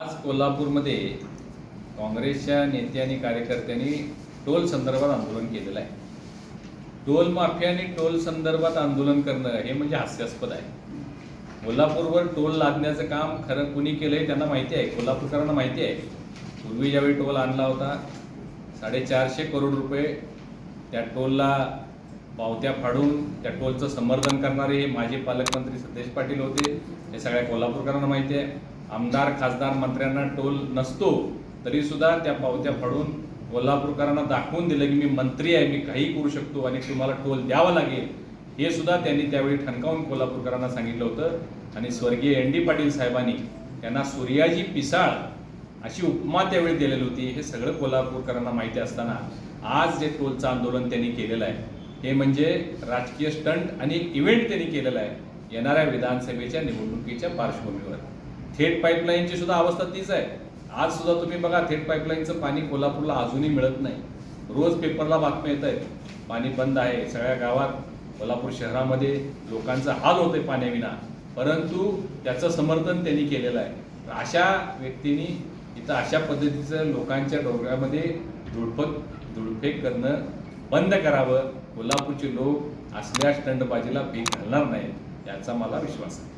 आज कोल्हापूरमध्ये काँग्रेसच्या नेते आणि कार्यकर्त्यांनी टोल संदर्भात आंदोलन केलेलं आहे. टोल माफियाने आणि टोल संदर्भात आंदोलन करणं हे म्हणजे हास्यास्पद आहे. कोल्हापूरवर टोल लादण्याचं काम खरं कुणी केलंय त्यांना माहिती आहे. कोल्हापूरकरांना माहिती आहे. पूर्वी ज्यावेळी टोल आणला होता साडेचारशे करोड रुपये त्या टोलला पावत्या फाडून त्या टोलचं समर्थन करणारे हे माजी पालकमंत्री सतेज पाटील होते. हे सगळ्या कोल्हापूरकरांना माहिती आहे. आमदार खासदार मंत्र्यांना टोल नसतो तरी सुद्धा त्या पावत्या फाडून कोल्हापूरकरांना दाखवून दिलं की मी मंत्री आहे मी काही करू शकतो आणि तुम्हाला टोल द्यावा लागेल. हे सुद्धा त्यांनी त्यावेळी ठणकावून कोल्हापूरकरांना सांगितलं होतं. आणि स्वर्गीय एन डी पाटील साहेबांनी त्यांना सूर्याजी पिसाळ अशी उपमा त्यावेळी दिलेली होती. हे सगळं कोल्हापूरकरांना माहिती असताना आज जे टोलचं आंदोलन त्यांनी केलेलं आहे हे म्हणजे राजकीय स्टंट आणि इव्हेंट त्यांनी केलेलं आहे येणाऱ्या विधानसभेच्या निवडणुकीच्या पार्श्वभूमीवर. थेट पाईपलाईनची सुद्धा अवस्था तीच आहे. आज सुद्धा तुम्ही बघा थेट पाईपलाईनचं पाणी कोल्हापूरला अजूनही मिळत नाही. रोज पेपरला बातम्या येत आहेत. पाणी बंद आहे सगळ्या गावात. कोल्हापूर शहरामध्ये लोकांचा हाल होते पाण्याविना. परंतु त्याचं समर्थन त्यांनी केलेलं आहे. तर अशा व्यक्तींनी इथं अशा पद्धतीचं लोकांच्या डोक्यामध्ये धुडफक धुडफेक करणं बंद करावं. कोल्हापूरचे लोक असल्या स्टंडबाजीला भीक घालणार नाहीत याचा मला विश्वास आहे.